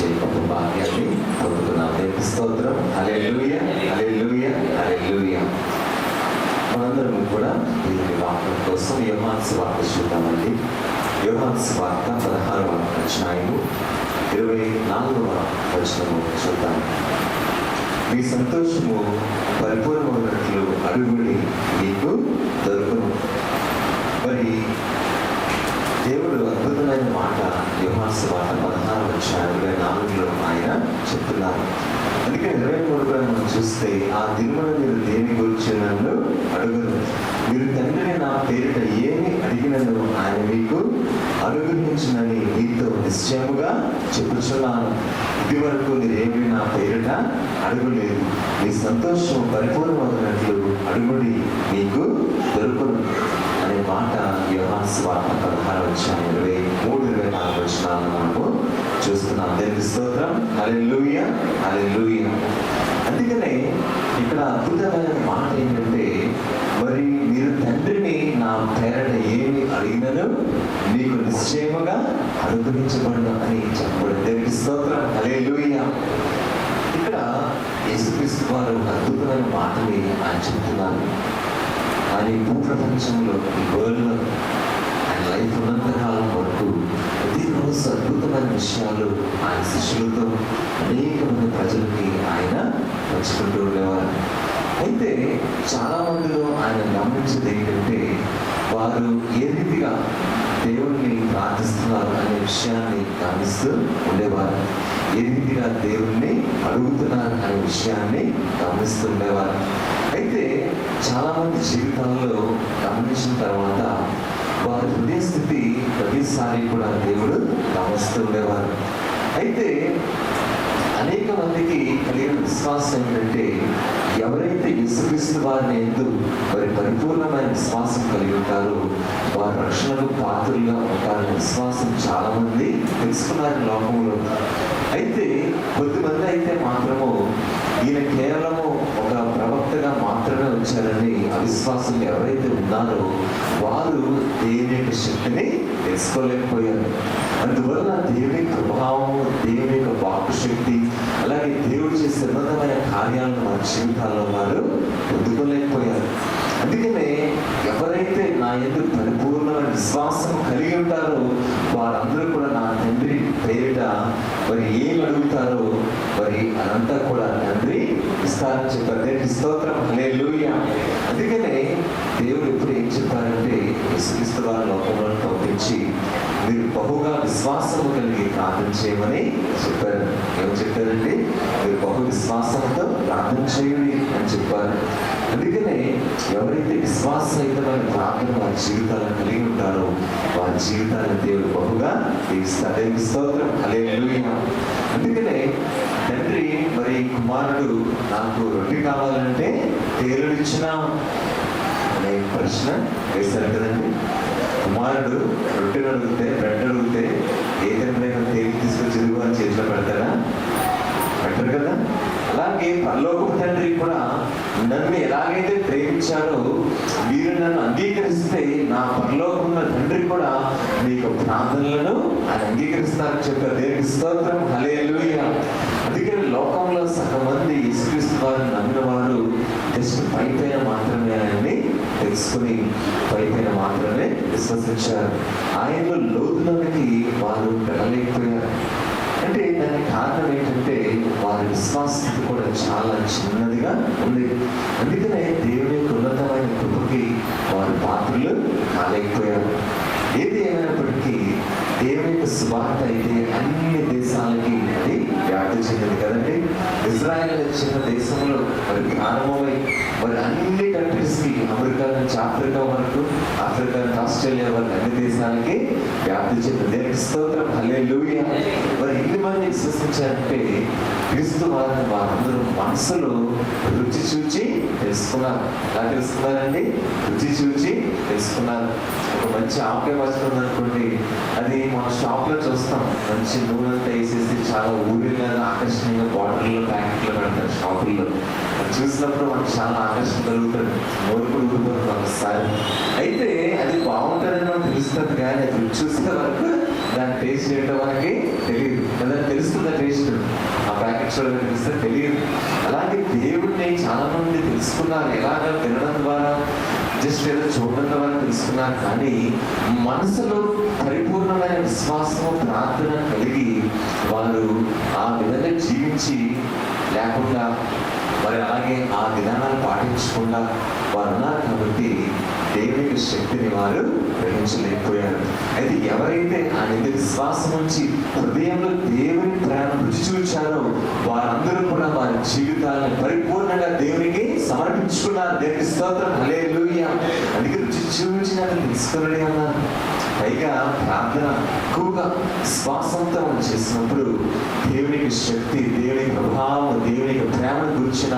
ఇచ్చే గొప్ప భాగ్యాన్ని పొందుతున్నాం. దేవుని స్తోత్రం. హల్లెలూయ హల్లెలూయ హల్లెలూయ. మనందరం కూడా దీని వాక్యం కోసం యోహాన్స్ వార్త చూద్దామండి. యోహాన్స్ వార్త పదహారవ అధ్యాయము ఇరవై నాలుగవ వచనము చూద్దాం. మీ సంతోషము పరిపూర్ణమైనట్లు అడుగుడి మీకు దొరుకును. మరి దేవుడు అద్భుతమైన మాట యోహాన్స్ వార్త పదహారు వచ్చారు ఇరవై నాలుగులో ఆయన చెప్తున్నారు అందుకే ఇరవై మూడు మనం చూస్తే ఆ దినమున మీరు దేని గురించి నన్ను అడుగును మీరు తండ్రిని నా పేరిట ఏమి అడిగినను ఆయన మీకు అనుగ్రహించినని మీతో నిశ్చయముగా చెప్పుచున్నాను ఇది వరకు మీరేమి నా పేరిట అడుగులేదు మీ సంతోషం పరిపూర్ణమవుతున్నట్లు అడుగుడి మీకు దొరుకును అనే మాట యోహాన్స్ వార్త పదహారు వచ్చిన ఇరవై మూడు నాకు నాలుగు వచ్చినాలను మనము చూస్తున్నాం. దేవుని స్తోత్రం. హల్లెలూయా. హల్లెలూయా. అందుకనే ఇక్కడ అద్భుతమైన మాట ఏంటంటే మరి మీరు తండ్రిని నా పేరట ఏమి అడిగినను? మీకు నిశ్చయముగా అనుగ్రహించబడను అని చెప్పబడింది. దేవుని స్తోత్రం. హల్లెలూయా. ఇక్కడ యేసుక్రీస్తు వారు అద్భుతమైన మాటని ఆయన చెప్తున్నారు. ఆయన భూప్రపంచంలో ఈ వరల్డ్లో విషయాలు ఆయన శిష్యులతో అనేక మంది ప్రజలకి ఆయన పంచుకుంటూ ఉండేవారు. అయితే చాలా మందిలో ఆయన గమనించేది ఏంటంటే వారు ఏ రీతిగా దేవుణ్ణి ప్రార్థిస్తున్నారు అనే విషయాన్ని గమనిస్తూ ఉండేవారు. ఏ రీతిగా దేవుణ్ణి అడుగుతున్నారు అనే విషయాన్ని గమనిస్తూ ఉండేవారు. అయితే చాలా మంది జీవితాల్లో గమనించిన తర్వాత వారి హృదయ స్థితి ప్రతిసారి కూడా దేవుడు గమనిస్తూ ఉండేవారు అయితే అనేక మందికి కలిగిన విశ్వాసం ఏంటంటే ఎవరైతే యేసుక్రీస్తు వారిని ఎందు వారి పరిపూర్ణమైన విశ్వాసం కలిగి ఉంటారో వారు రక్షణకు పాత్రలుగా ఉంటారనే విశ్వాసం చాలా మంది తెలుసుకున్నారు లోకంలో. అయితే కొద్దిమంది అయితే మాత్రము ఈయన కేవలము ప్రవక్తగా మాత్రమే వచ్చారని అవిశ్వాసులు ఎవరైతే ఉన్నారో వారు దేవుని యొక్క శక్తిని తెలుసుకోలేకపోయారు. అందువల్ల దేవుని ప్రభావం దేవుని యొక్క వాక్శక్తి అలాగే దేవుడు చేసే ఉన్నతమైన కార్యాలను మన జీవితాల్లో వారు పొందుకోలేకపోయారు. అందుకనే ఎవరైతే నా ఎందుకు పరిపూర్ణమైన విశ్వాసం కలిగి ఉంటారో వారందరూ కూడా నా తండ్రి పేరిట మరి ఏం అడుగుతారో మరి అదంతా కూడా తండ్రి ఇస్తారని చెప్పారు దేవునికి స్తోత్రం హల్లెలూయా. అందుకనే దేవుడు ఎప్పుడు ఏం చెప్పారంటే యేసుక్రీస్తు వారి లోకంలో పంపించి మీరు బహుగా విశ్వాసము కలిగి ప్రార్థన చేయమని చెప్పారు. ఏం చెప్పారండి మీరు బహు విశ్వాసంతో ప్రార్థన చేయండి అని చెప్పారు. అందుకనే ఎవరైతే విశ్వాసరహితమైన ప్రార్థన వారి జీవితాలను కలిగి ఉంటారో వారి జీవితాలను దేవుడు బహుగా తీస్తారు స్తోత్రం. హల్లెలూయా. అందుకనే కుమారుడు నాకు రొట్టె కావాలంటే తేలుడిచ్చినా అనే ప్రశ్న వేశారు కదండి. కుమారుడు రొట్టెలు అడిగితే బ్రెడ్ అడిగితే ఏ తండ్రైనా తేలి తీసుకొచ్చి అని చేతిలో పెడతారా? పెట్టరు కదా. అలాగే పరలోకపు తండ్రి కూడా నన్ను ఎలాగైతే ప్రేమించారో మీరు నన్ను అంగీకరిస్తే నా పరలోకమున్న తండ్రి కూడా మీకు ప్రార్థనలను ఆయన అంగీకరిస్తారని చెప్పారు. దేవునికి స్తోత్రం. హలే లోకంలో సగం మంది యేసుక్రీస్తు వారిని నమ్మిన వారు జస్ట్ పైపైన మాత్రమే ఆయన్ని తెలుసుకుని పైపైన మాత్రమే విశ్వసించారు. ఆయనలో లోతులోనికి వారు వెళ్ళలేకపోయారు. అంటే దానికి కారణం ఏంటంటే వారి విశ్వాసస్థితి కూడా చాలా చిన్నదిగా ఉంది. అందుకనే దేవుని యొక్క ఉన్నతమైన కృపకి వారు పాత్రలు కాలేకపోయారు. ఏది ఏమైనప్పటికీ దేవుని యొక్క సువార్త అయితే అన్ని దేశాలకి అది వ్యాప్తి చెందింది. ఇజ్రాయెల్ చిన్న దేశంలో మరి ప్రారంభమై మరి అన్ని కంట్రీస్కి అమెరికా నుంచి ఆఫ్రికా వరకు ఆఫ్రికా నుంచి ఆస్ట్రేలియా వరకు అన్ని దేశాలకి వ్యాప్తి చెందింది దేవునికి స్తోత్రం. హలే మరి ఎన్ని మంది విశ్వసించారంటే క్రీస్తు వారిని వారందరూ మనసులో రుచి చూచి తెలుసుకున్నారు. ఎలా తెలుసుకున్నారండి? రుచి చూచి మంచి ఆపే వస్తుంది అనుకోండి అది మన షాప్లో చూస్తాం. మంచి నూనెంతా వేసేసి చాలా ఊరిలాగా ఆకర్షణీయంగా బాటిల్లో ప్యాకెట్లో పెడతారు షాపుల్లో అది చూసినప్పుడు మనకు చాలా ఆకర్షణ కలుగుతుంది. నోరు కూడా ఒకసారి అయితే అది బాగుంటుందని మనం తెలుస్తుంది కానీ అది చూసే వరకు దాని టేస్ట్ ఏంటో మనకి తెలియదు. కదా తెలుస్తుందా టేస్ట్ ఆ ప్యాకెట్ చూడగా తెలిస్తే తెలియదు. అలాగే దేవుడిని చాలా మంది తెలుసుకున్నారు. ఎలాగ తినడం ద్వారా జస్ట్ ఏదో చూడడం ద్వారా తెలుస్తున్నారు కానీ మనసులో పరిపూర్ణమైన విశ్వాసము ప్రార్థన కలిగి వారు ఆ విధంగా జీవించి లేకుండా మరి అలాగే ఆ విధానాలు పాటించకుండా వారు ఉన్నారు కాబట్టి దేవునికి శక్తిని వారు గ్రహించలేకపోయారు. అయితే ఎవరైతే ఆ విశ్వాసం నుంచి హృదయంలో దేవుని ప్రేమ రుచి చూచారో వారందరూ కూడా వారి జీవితాలను పరిపూర్ణంగా దేవునికి సమర్పించుకున్నారు. దేవుని స్తోత్రం. హలే అందుకే రుచి చూచినట్టు తెలుసుకున్నది అన్నారు పైగా ప్రార్థన ఎక్కువగా శ్వాసంతో మనం చేసినప్పుడు దేవునికి శక్తి దేవునికి ప్రభావం దేవునికి ప్రేమను గురించిన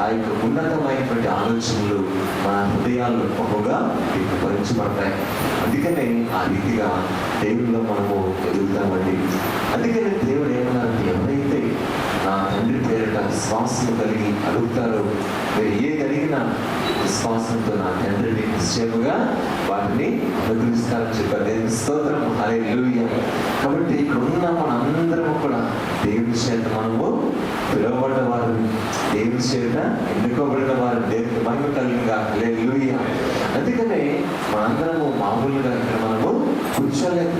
ఆ యొక్క ఉన్నతమైనటువంటి ఆలోచనలు మన హృదయాల్లో ఎక్కువగా భరించబడతాయి అందుకనే ఆ రీతిగా దేవుల్లో మనము ఎదుగుతామండి. అందుకనే దేవుడు ఏమన్నారంటే ఎవరైతే నా తండ్రి పేరిట విశ్వాసం కలిగి అడుగుతారో మీరు ఏ కలిగినా విశ్వాసంతో నా తండ్రిని నిశ్చయముగా వాటిని అనుగ్రహిస్తారని చెప్పారు. దేవుని స్తోత్రం హరే కాబట్టి ఇక్కడ ఉన్న మనందరం కూడా దేవుని చేత మనము పిలువబడ్డ వారు దేవుని చేత ఎన్నుకోబడిన వారు దేవుని మహిమ కలిగిగా. హరే అందుకనే మనందరము మామూలుగా ఇక్కడ మనము కూర్చోలేదు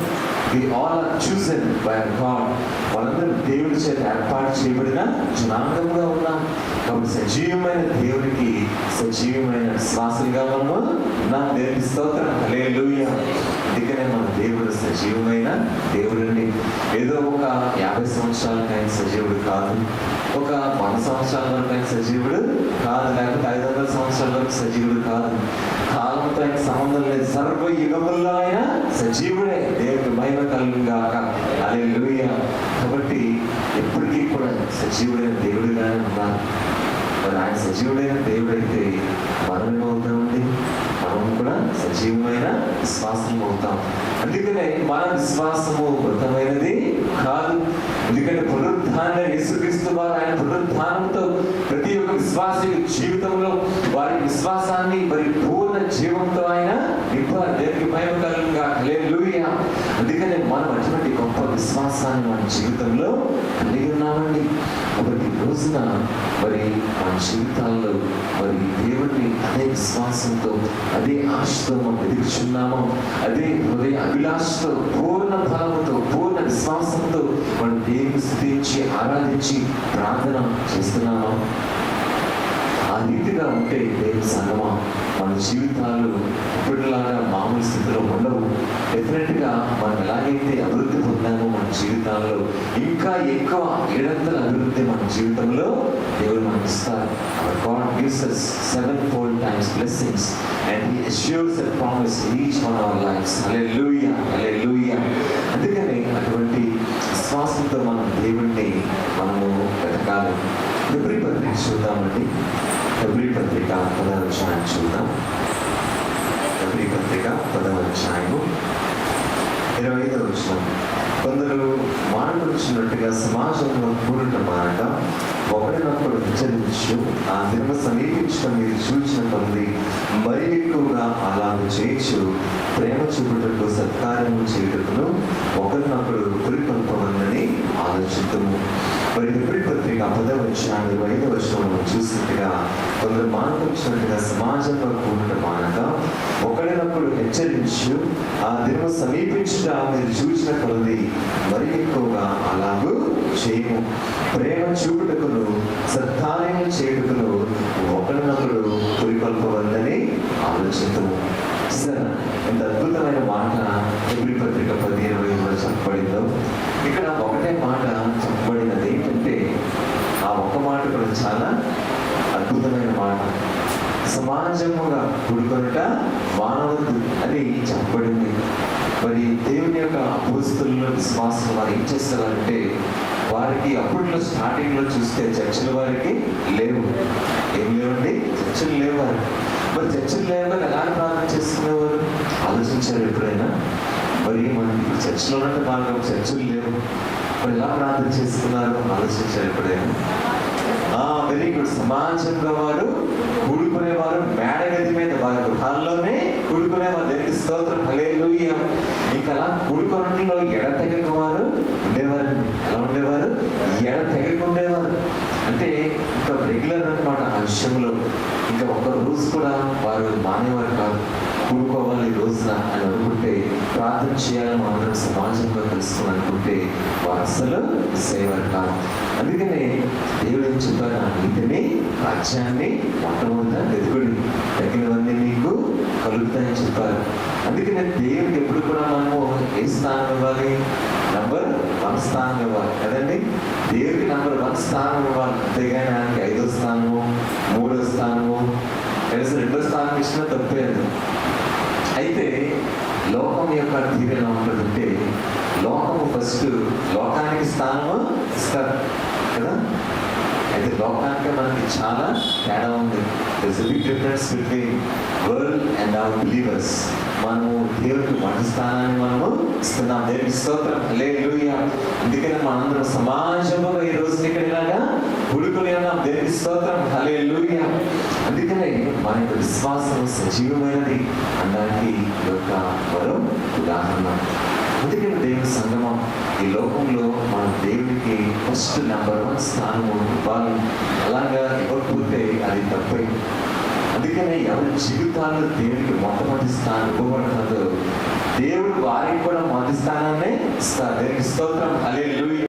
we all are chosen by God వాళ్ళందరూ దేవుడి చేత ఏర్పాటు చేయబడిన జనాంగంగా ఉన్నాం కాబట్టి సజీవమైన దేవునికి సజీవమైన శ్వాసలుగా మనము నా దేవుని స్తోత్రం. హల్లెలూయా. అందుకనే మన దేవుడు సజీవమైన దేవుడండి. ఏదో ఒక యాభై సంవత్సరాలకు ఆయన సజీవుడు కాదు. ఒక వంద సంవత్సరాల వరకు ఆయన సజీవుడు కాదు. లేకపోతే ఐదు వందల సంవత్సరాల వరకు సజీవుడు కాదు. కాలంతో ఆయన సంబంధం లేదు. సర్వ యుగముల్లో ఆయన సజీవుడే. దేవుడు మహిమ కలుగుగాక అలే కాబట్టి ఎప్పటికీ కూడా సజీవుడైన దేవుడిగానే ఉన్నారు మరి ఆయన సజీవుడైన దేవుడైతే మనం ఏమవుతామండి సజీవమైన విశ్వాసం అవుతాం అందుకనే మన విశ్వాసము మృతమైనది కాదు. ఎందుకంటే పునరుద్ధాన యేసుక్రీస్తు వారు ఆయన పునరుద్ధానంతో ప్రతి ఒక్క విశ్వాసి జీవితంలో వారి విశ్వాసాన్ని మరి పూర్ణ జీవంతో ఆయన నింపారు దేవునికి భయం కలుగుగా అందుకనే మనం అటువంటి గొప్ప విశ్వాసాన్ని మన జీవితంలో కలిగి ఉన్నామండి. కాబట్టి రోజున మరి మన జీవితాల్లో మరి దేవుడిని అదే విశ్వాసంతో అదే ఆశతో మనం ఎదుగుచున్నాము అదే హృదయ అభిలాషతో పూర్ణ భావంతో పూర్ణ విశ్వాసంతో మనం దేవుని స్థితించి ఆరాధించి ప్రార్థన చేస్తున్నాము? ఆ రీతిగా ఉంటే దేవుని సంగమా. మన జీవితాలు ఇప్పటిలాగా మామూలు స్థితిలో ఉండవు. డెఫినెట్గా మనం ఎలాగైతే అభివృద్ధి మన జీవితాల్లో ఇంకా ఎక్కువ ఏడంతల అభివృద్ధి మన జీవితంలో దేవుడు మనకి ఇస్తారు. God gives us seven four times blessings and he assures and promise each one our lifes hallelujah hallelujah లూయ అందుకని అటువంటి విశ్వాసంతో మనం దేవుణ్ణి మనము బ్రతకాలి ఫిబ్రి పత్రిక చూద్దామండి. ఫిబ్రి పత్రిక పదవ అధ్యాయం చూద్దాం. ఫిబ్రి పత్రిక పదవ అధ్యాయము ఇరవై ఐదవ వచ్చిన కొందరు మానవులుచినట్టుగా సమాజంలో కూడటం మానక ఒకరినొకరు విచరించు ఆ దినమ సమీపించడం మీరు చూసిన కొద్ది మరి అలాగ ప్రేమ చూపుటకు సత్కార్యము చేయుటకును ఒకరినొకరు పురికొల్పమని ఆలోచిద్దాము మరి ఎప్పుడు పత్రిక పదవ వచ్చిన ఇరవై ఐదవ వచ్చిన చూసినట్టుగా కొందరు మానవులుచినట్టుగా సమాజంలో కూడిన మానక ఒకరినొకరు హెచ్చరించు ఆ దినము సమీపించుట మీరు చూసిన కొలది మరి ఎక్కువగా అలాగూ చేయము. ప్రేమ చూపుటకును సత్కార్యం చేయుటకును ఒకరినొకరు పురికొల్పవద్దని ఆలోచిద్దాము సరే ఎంత అద్భుతమైన మాట ఎబ్రి పత్రిక పది ఇరవై కూడా చెప్పబడిందో ఇక్కడ ఒకటే మాట చెప్పబడినది ఏంటంటే ఆ ఒక్క మాట కూడా చాలా అద్భుతమైన మాట సమాజముగా కూడుకొనుట మానవద్దు అని చెప్పబడింది. మరి దేవుని యొక్క అపోస్తుల్లో విశ్వాసం వారు ఏం చేస్తారంటే వారికి అప్పట్లో స్టార్టింగ్లో చూస్తే చర్చిల వారికి లేవు. ఏం లేవండి? చర్చలు లేవు వారు మరి చర్చలు లేవని ఎలా ప్రార్థన చేసుకునేవారు ఆలోచించారు ఎప్పుడైనా? మరి మనకి చర్చలో చర్చిలో ఉన్నట్టు చర్చలు లేవు. మరి ఎలా ప్రార్థన చేసుకున్నారు ఆలోచించారు ఎప్పుడైనా? వెరీ గుడ్ సమాజంలో వారు కూడుకునేవారు మేడగది మీద వారి గృహాల్లోనే కూడుకునేవారు దేనికి స్తోత్రం. హల్లెలూయా. ఇంకా అలా కూడుకోవడంలో ఎడతెగక వారు ఉండేవారు ఎలా ఉండేవారు? ఎడ ఉండేవారు అంటే ఇంకా రెగ్యులర్ అనమాట విషయంలో ఇంకా ఒక్క రోజు కూడా వారు మానేవారు కాదు. కూడుకోవాలి ఈ రోజున అని అనుకుంటే ప్రార్థన చేయాలని మనందరం సమాజంలో కలుసుకుని అనుకుంటే వారు అసలు సేవారు కాదు. అందుకనే దేవుడు ఏం చెప్పారు ఆ నీతిని రాజ్యాన్ని మొట్టమొదట వెతుకుడి తగినవన్నీ మీకు కలుగుతాయని చెప్పారు అందుకనే దేవుడికి ఎప్పుడు కూడా మనము ఏ స్థానం ఇవ్వాలి? స్థానం ఇవ్వాలి కదండి? దేవుడికి నంబర్ వన్ స్థానం ఇవ్వాలి అంతేగాని ఆయనకి ఐదో స్థానము మూడో స్థానము కనీసం రెండో స్థానం ఇచ్చినా తప్పేది అయితే లోకం యొక్క తీరు ఎలా ఉంటుందంటే లోకము ఫస్ట్ లోకానికి స్థానము ఇస్తారు కదా? చాలా తేడా ఉంది. Big difference between world and our believers మనము దేవుడికి మొదటి స్థానాన్ని మనము ఇస్తున్నాం. దేవుడికి స్తోత్రం. లే అందుకనే మనందరం సమాజంలో ఈ రోజు ఇక్కడ ఇలాగా ఉడుకుని ఉన్నాం. దేవుడికి స్తోత్రం. హలే అందుకనే మన యొక్క విశ్వాసం సజీవమైనది. అనడానికి ఈ యొక్క వరం ఉదాహరణ. అందుకని దేవుని సంగమం ఈ లోకంలో మన దేవుడికి ఫస్ట్ నెంబర్ వన్ స్థానము ఇవ్వాలి అలాగా ఇవ్వకపోతే అది తప్పై. అందుకనే ఎవరి జీవితాల్లో దేవుడికి మొట్టమొదటి స్థానం ఇవ్వబడుతుందో దేవుడు వారికి కూడా మొదటి స్థానాన్ని ఇస్తారు. దేవునికి స్తోత్రం. లూయి